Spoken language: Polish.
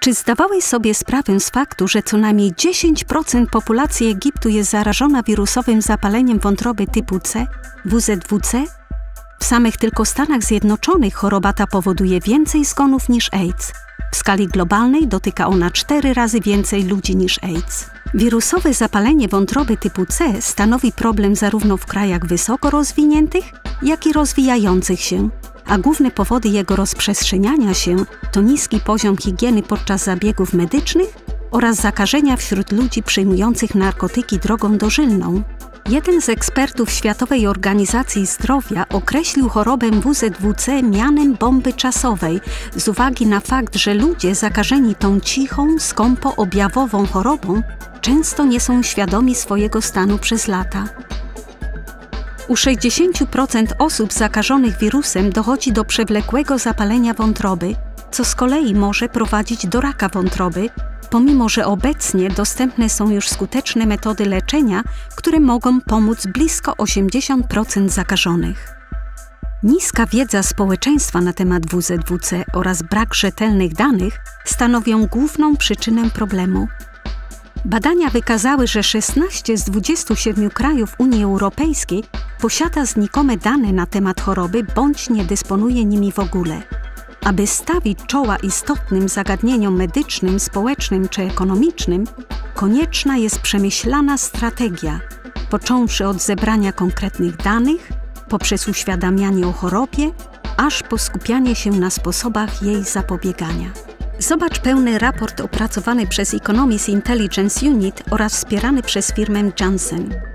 Czy zdawałeś sobie sprawę z faktu, że co najmniej 10% populacji Egiptu jest zarażona wirusowym zapaleniem wątroby typu C, WZWC? W samych tylko Stanach Zjednoczonych choroba ta powoduje więcej zgonów niż AIDS. W skali globalnej dotyka ona cztery razy więcej ludzi niż AIDS. Wirusowe zapalenie wątroby typu C stanowi problem zarówno w krajach wysoko rozwiniętych, jak i rozwijających się, a główne powody jego rozprzestrzeniania się to niski poziom higieny podczas zabiegów medycznych oraz zakażenia wśród ludzi przyjmujących narkotyki drogą dożylną. Jeden z ekspertów Światowej Organizacji Zdrowia określił chorobę WZWC mianem bomby czasowej z uwagi na fakt, że ludzie zakażeni tą cichą, skąpo objawową chorobą często nie są świadomi swojego stanu przez lata. U 60% osób zakażonych wirusem dochodzi do przewlekłego zapalenia wątroby, co z kolei może prowadzić do raka wątroby, pomimo że obecnie dostępne są już skuteczne metody leczenia, które mogą pomóc blisko 80% zakażonych. Niska wiedza społeczeństwa na temat WZWC oraz brak rzetelnych danych stanowią główną przyczynę problemu. Badania wykazały, że 16 z 27 krajów Unii Europejskiej posiada znikome dane na temat choroby bądź nie dysponuje nimi w ogóle. Aby stawić czoła istotnym zagadnieniom medycznym, społecznym czy ekonomicznym, konieczna jest przemyślana strategia, począwszy od zebrania konkretnych danych, poprzez uświadamianie o chorobie, aż po skupianie się na sposobach jej zapobiegania. Zobacz pełny raport opracowany przez Economist Intelligence Unit oraz wspierany przez firmę Janssen.